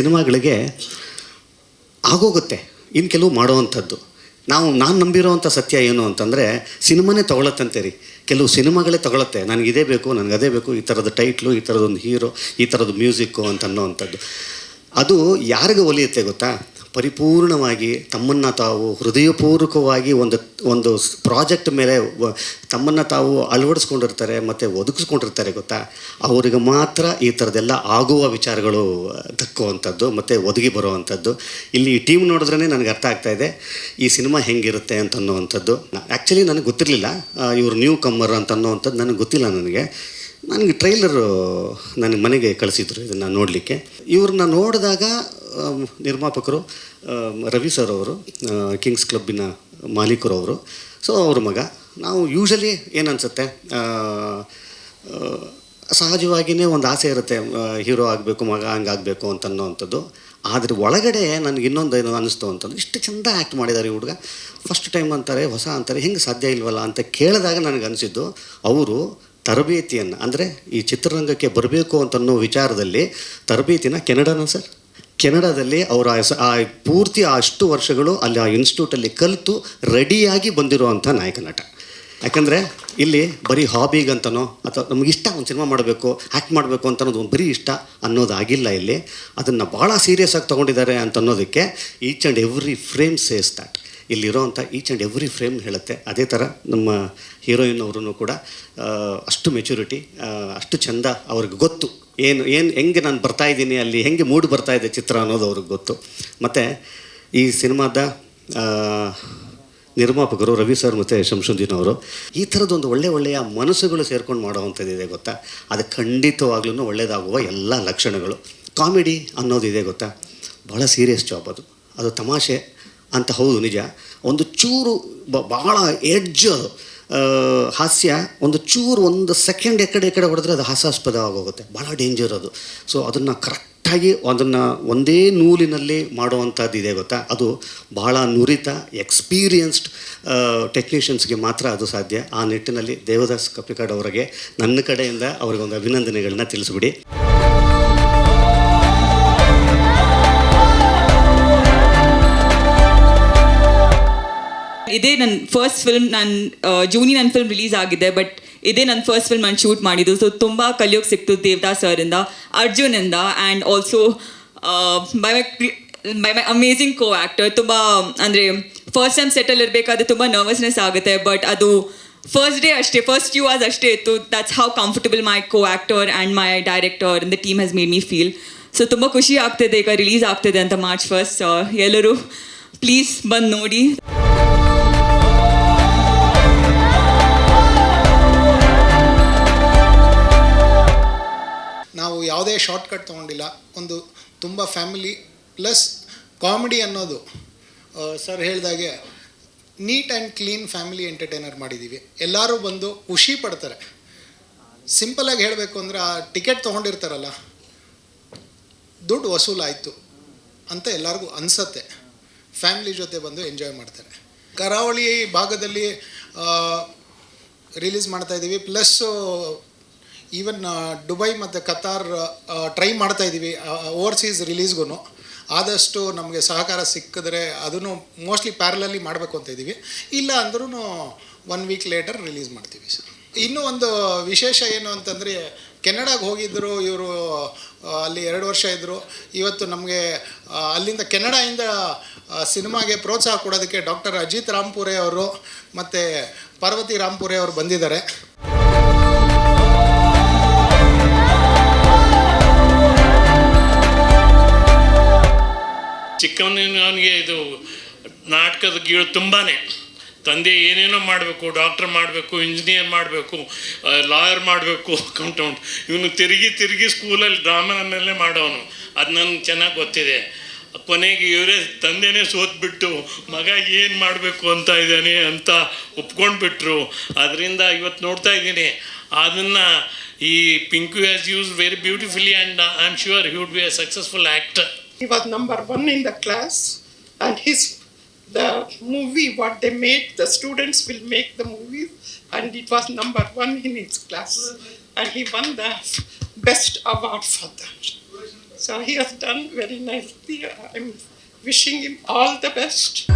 ಸಿನಿಮಾಗಳಿಗೆ ಆಗೋಗುತ್ತೆ. ಇನ್ನು ಕೆಲವು ಮಾಡೋವಂಥದ್ದು. ನಾವು, ನಾನು ನಂಬಿರೋವಂಥ ಸತ್ಯ ಏನು ಅಂತಂದರೆ, ಸಿನಿಮಾನೇ ತೊಗೊಳತ್ತಂತೆ ರೀ. ಕೆಲವು ಸಿನಿಮಾಗಳೇ ತೊಗೊಳತ್ತೆ. ನನಗೆ ಇದೇ ಬೇಕು, ನನಗೆ ಅದೇ ಬೇಕು, ಈ ಥರದ ಟೈಟ್ಲು, ಈ ಥರದೊಂದು ಹೀರೋ, ಈ ಥರದ್ದು ಮ್ಯೂಸಿಕ್ಕು ಅಂತ ಅನ್ನೋವಂಥದ್ದು. ಅದು ಯಾರಿಗೆ ಒಲಿಯುತ್ತೆ ಗೊತ್ತಾ? ಪರಿಪೂರ್ಣವಾಗಿ ತಮ್ಮನ್ನು ತಾವು ಹೃದಯಪೂರ್ವಕವಾಗಿ ಒಂದು ಒಂದು ಪ್ರಾಜೆಕ್ಟ್ ಮೇಲೆ ತಮ್ಮನ್ನು ತಾವು ಅಳವಡಿಸ್ಕೊಂಡಿರ್ತಾರೆ ಮತ್ತು ಒದಗಿಸ್ಕೊಂಡಿರ್ತಾರೆ ಗೊತ್ತಾ? ಅವರಿಗೆ ಮಾತ್ರ ಈ ಥರದ್ದೆಲ್ಲ ಆಗುವ ವಿಚಾರಗಳು ದಕ್ಕುವಂಥದ್ದು ಮತ್ತು ಒದಗಿ ಬರುವಂಥದ್ದು. ಇಲ್ಲಿ ಈ ಟೀಮ್ ನೋಡಿದ್ರೇ ನನಗೆ ಅರ್ಥ ಆಗ್ತಾ ಇದೆ. ಈ ಸಿನಿಮಾ ಹೆಂಗಿರುತ್ತೆ ಅಂತ ಅನ್ನುವಂಥದ್ದು. ಆ್ಯಕ್ಚುಲಿ ನನಗೆ ಗೊತ್ತಿರಲಿಲ್ಲ. ಇವರು ನ್ಯೂ ಕಮ್ಮರ್ ಅಂತ ಅನ್ನೋವಂಥದ್ದು ನನಗೆ ಗೊತ್ತಿಲ್ಲ ನನಗೆ. ನನಗೆ ಟ್ರೈಲರು ನನಗೆ ಮನೆಗೆ ಕಳಿಸಿದ್ರು ಇದನ್ನು ನೋಡಲಿಕ್ಕೆ. ಇವ್ರನ್ನ ನೋಡಿದಾಗ ನಿರ್ಮಾಪಕರು ರವಿ ಸರ್ ಅವರು ಕಿಂಗ್ಸ್ ಕ್ಲಬ್ಬಿನ ಮಾಲೀಕರು ಅವರು. ಸೊ ಅವ್ರ ಮಗ. ನಾವು ಯೂಶಲಿ ಏನನ್ಸುತ್ತೆ? ಸಹಜವಾಗಿಯೇ ಒಂದು ಆಸೆ ಇರುತ್ತೆ. ಹೀರೋ ಆಗಬೇಕು, ಮಗ ಹಂಗಾಗಬೇಕು ಅಂತ ಅನ್ನೋವಂಥದ್ದು ಆದರೆ ಒಳಗಡೆ ನನಗೆ ಇನ್ನೊಂದು ಏನು ಅನ್ನಿಸ್ತು ಅಂತಂದ್ರೆ, ಇಷ್ಟು ಚೆಂದ ಆ್ಯಕ್ಟ್ ಮಾಡಿದ್ದಾರೆ ಈ ಹುಡುಗ. ಫಸ್ಟ್ ಟೈಮ್ ಅಂತಾರೆ, ಹೊಸ ಅಂತಾರೆ, ಹೆಂಗೆ ಸಾಧ್ಯ ಇಲ್ವಲ್ಲ ಅಂತ ಕೇಳಿದಾಗ ನನಗೆ ಅನಿಸಿದ್ದು, ಅವರು ತರಬೇತಿಯನ್ನು, ಅಂದರೆ ಈ ಚಿತ್ರರಂಗಕ್ಕೆ ಬರಬೇಕು ಅಂತನ್ನೋ ವಿಚಾರದಲ್ಲಿ ತರಬೇತಿನ ಕೆನಡಾನ ಸರ್ ಕೆನಡಾದಲ್ಲಿ ಅವರ ಆ ಪೂರ್ತಿ ಆ ಅಷ್ಟು ವರ್ಷಗಳು ಅಲ್ಲಿ ಆ ಇನ್ಸ್ಟಿಟ್ಯೂಟಲ್ಲಿ ಕಲಿತು ರೆಡಿಯಾಗಿ ಬಂದಿರುವಂಥ ನಾಯಕ ನಟ. ಯಾಕಂದರೆ ಇಲ್ಲಿ ಬರೀ ಹಾಬಿಗಂತನೋ ಅಥವಾ ನಮಗೆ ಇಷ್ಟ ಒಂದು ಸಿನಿಮಾ ಮಾಡಬೇಕು ಆ್ಯಕ್ಟ್ ಮಾಡಬೇಕು ಅಂತ ಅನ್ನೋದು ಒಂದು ಬರೀ ಇಷ್ಟ ಅನ್ನೋದಾಗಿಲ್ಲ ಇಲ್ಲಿ. ಅದನ್ನು ಭಾಳ ಸೀರಿಯಸ್ ಆಗಿ ತೊಗೊಂಡಿದ್ದಾರೆ ಅಂತ ಅನ್ನೋದಕ್ಕೆ each and every frame says that ಇಲ್ಲಿರೋವಂಥ each and every frame ಹೇಳುತ್ತೆ. ಅದೇ ಥರ ನಮ್ಮ ಹೀರೋಯಿನ್ ಅವರು ಕೂಡ ಅಷ್ಟು ಮೆಚುರಿಟಿ ಅಷ್ಟು ಚಂದ ಅವ್ರಿಗೆ ಗೊತ್ತು. ಏನು ಏನು, ಹೆಂಗೆ ನಾನು ಬರ್ತಾ ಇದ್ದೀನಿ, ಅಲ್ಲಿ ಹೆಂಗೆ ಮೂಡ್ ಬರ್ತಾ ಇದೆ ಚಿತ್ರ ಅನ್ನೋದು ಅವ್ರಿಗೆ ಗೊತ್ತು. ಮತ್ತು ಈ ಸಿನಿಮಾದ ನಿರ್ಮಾಪಕರು ರವಿ ಸರ್ ಮತ್ತು ಶಂಶುದ್ದೀನ್ ಅವರು, ಈ ಥರದೊಂದು ಒಳ್ಳೆ ಒಳ್ಳೆಯ ಮನಸ್ಸುಗಳು ಸೇರ್ಕೊಂಡು ಮಾಡೋವಂಥದ್ದಿದೆ ಗೊತ್ತಾ? ಅದು ಖಂಡಿತವಾಗ್ಲೂ ಒಳ್ಳೆಯದಾಗುವ ಎಲ್ಲ ಲಕ್ಷಣಗಳು. ಕಾಮಿಡಿ ಅನ್ನೋದಿದೆ ಗೊತ್ತಾ? ಭಾಳ ಸೀರಿಯಸ್ ಜಾಬ್ ಅದು. ಅದು ತಮಾಷೆ. ಅಂತ ಹೌದು, ನಿಜ. ಒಂದು ಚೂರು ಭಾಳ ಎಡ್ಜ್ ಹಾಸ್ಯ, ಒಂದು ಚೂರು ಒಂದು ಸೆಕೆಂಡ್ ಎಕಡೆ ಎಕಡೆ ಕಡೆ ಹೊಡೆದ್ರೆ ಅದು ಹಾಸ್ಯಾಸ್ಪದ ಆಗೋಗುತ್ತೆ ಭಾಳ ಡೇಂಜರ್ ಅದು. ಸೊ ಅದನ್ನು ಕರೆಕ್ಟಾಗಿ ಅದನ್ನು ಒಂದೇ ನೂಲಿನಲ್ಲಿ ಮಾಡುವಂಥದ್ದು ಇದೆ ಗೊತ್ತಾ? ಅದು ಭಾಳ ನುರಿತ ಎಕ್ಸ್ಪೀರಿಯನ್ಸ್ಡ್ ಟೆಕ್ನಿಷಿಯನ್ಸ್ಗೆ ಮಾತ್ರ ಅದು ಸಾಧ್ಯ. ಆ ನಿಟ್ಟಿನಲ್ಲಿ ದೇವದಾಸ್ ಕಪ್ಪಿಕಾಡ್ ಅವರಿಗೆ ನನ್ನ ಕಡೆಯಿಂದ ಅವರಿಗೊಂದು ಅಭಿನಂದನೆಗಳನ್ನ ತಿಳಿಸ್ಬಿಡಿ. ಇದೇ ನನ್ನ ಫಸ್ಟ್ ಫಿಲ್ಮ್ ನಾನು ಜೂನಿ ನನ್ನ ಫಿಲ್ಮ್ ರಿಲೀಸ್ ಆಗಿದೆ ಬಟ್ ಇದೇ ನನ್ನ ಫಸ್ಟ್ ಫಿಲ್ಮ್ ನಾನು ಶೂಟ್ ಮಾಡಿದ್ದು. ಸೊ ತುಂಬ ಕಲಿಯೋಕೆ ಸಿಕ್ತು ದೇವದಾಸ್ ಸರಿಂದ ಅರ್ಜುನಿಂದ and also by my by my amazing co actor ತುಂಬ, ಅಂದರೆ ಫಸ್ಟ್ ಟೈಮ್ ಸೆಟಲ್ ಇರಬೇಕಾದ್ರೆ ತುಂಬ ನರ್ವಸ್ನೆಸ್ ಆಗುತ್ತೆ ಬಟ್ ಅದು ಫಸ್ಟ್ ಡೇ ಅಷ್ಟೇ ಫಸ್ಟ್ ಯು ಆಸ್ ಅಷ್ಟೇ ಇತ್ತು. That's how comfortable my co actor and my director in the team has made me feel so ತುಂಬ ಖುಷಿ ಆಗ್ತಿದೆ, ಈಗ ರಿಲೀಸ್ ಆಗ್ತಿದೆ ಅಂತ ಮಾರ್ಚ್ ಫಸ್ಟ್ ಎಲ್ಲರೂ ಪ್ಲೀಸ್ ಬಂದು ನೋಡಿ. ಯಾವುದೇ ಶಾರ್ಟ್ಕಟ್ ತೊಗೊಂಡಿಲ್ಲ. ಒಂದು ತುಂಬ ಫ್ಯಾಮಿಲಿ ಪ್ಲಸ್ ಕಾಮಿಡಿ ಅನ್ನೋದು ಸರ್ ಹೇಳಿದಾಗೆ neat and clean family entertainer ಮಾಡಿದ್ದೀವಿ ಎಲ್ಲರೂ ಬಂದು ಖುಷಿ ಪಡ್ತಾರೆ. ಸಿಂಪಲಾಗಿ ಹೇಳಬೇಕು ಅಂದರೆ ಆ ಟಿಕೆಟ್ ತೊಗೊಂಡಿರ್ತಾರಲ್ಲ, ದುಡ್ಡು ವಸೂಲಾಯಿತು ಅಂತ ಎಲ್ಲರಿಗೂ ಅನಿಸತ್ತೆ. ಫ್ಯಾಮಿಲಿ ಜೊತೆ ಬಂದು ಎಂಜಾಯ್ ಮಾಡ್ತಾರೆ. ಕರಾವಳಿ ಭಾಗದಲ್ಲಿ ರಿಲೀಸ್ ಮಾಡ್ತಾಯಿದ್ದೀವಿ ಪ್ಲಸ್ಸು ಈವನ್ ದುಬೈ ಮತ್ತು ಕತಾರ್ ಟ್ರೈ ಮಾಡ್ತಾ ಇದ್ದೀವಿ ಓವರ್ಸೀಸ್ ರಿಲೀಸ್ಗೂ ಆದಷ್ಟು ನಮಗೆ ಸಹಕಾರ ಸಿಕ್ಕಿದ್ರೆ ಅದನ್ನು ಮೋಸ್ಟ್ಲಿ ಪ್ಯಾರಲಲ್ಲಿ ಮಾಡಬೇಕು ಅಂತ ಇದ್ದೀವಿ ಇಲ್ಲ ಅಂದ್ರೂ ಒನ್ ವೀಕ್ ಲೇಟರ್ ರಿಲೀಸ್ ಮಾಡ್ತೀವಿ ಸರ್. ಇನ್ನೂ ಒಂದು ವಿಶೇಷ ಏನು ಅಂತಂದರೆ, ಕೆನಡಾಗೆ ಹೋಗಿದ್ದರು ಇವರು ಅಲ್ಲಿ ಎರಡು ವರ್ಷ ಇದ್ದರು ಇವತ್ತು ನಮಗೆ ಅಲ್ಲಿಂದ ಕೆನಡಾಯಿಂದ ಸಿನಿಮಾಗೆ ಪ್ರೋತ್ಸಾಹ ಕೊಡೋದಕ್ಕೆ ಡಾಕ್ಟರ್ ಅಜಿತ್ ರಾಮ್ಪುರೆ ಅವರು ಮತ್ತು ಪಾರ್ವತಿ ರಾಮ್ಪುರೆ ಅವರು ಬಂದಿದ್ದಾರೆ. ಚಿಕ್ಕವನಿಗೆ ಇದು ನಾಟಕದ ಗೀಳು ತುಂಬಾ ತಂದೆ ಏನೇನೋ ಮಾಡಬೇಕು, ಡಾಕ್ಟರ್ ಮಾಡಬೇಕು, ಇಂಜಿನಿಯರ್ ಮಾಡಬೇಕು ಲಾಯರ್ ಮಾಡಬೇಕು ಅಕೌಂಟೌಂಟ್ ಇವನು ತಿರುಗಿ ತಿರುಗಿ ಸ್ಕೂಲಲ್ಲಿ ಡ್ರಾಮಾನಲ್ಲೇ ಮಾಡೋನು. ಅದು ನನಗೆ ಚೆನ್ನಾಗಿ ಗೊತ್ತಿದೆ. ಕೊನೆಗೆ ಇವರೇ ತಂದೆನೇ ಸೋತ್ಬಿಟ್ಟು, ಮಗ ಏನು ಮಾಡಬೇಕು ಅಂತ ಇದ್ದಾನೆ ಅಂತ ಒಪ್ಕೊಂಡ್ಬಿಟ್ರು. ಅದರಿಂದ ಇವತ್ತು ನೋಡ್ತಾ ಇದ್ದೀನಿ. ಅದನ್ನು ಈ Pinku has use very beautifully and I am sure he would be a successful actor He was number one in the class, and his the movie what they made, the students will make the movie, and it was number one in his class, and he won the best award for that. So he has done very nicely. I'm wishing him all the best.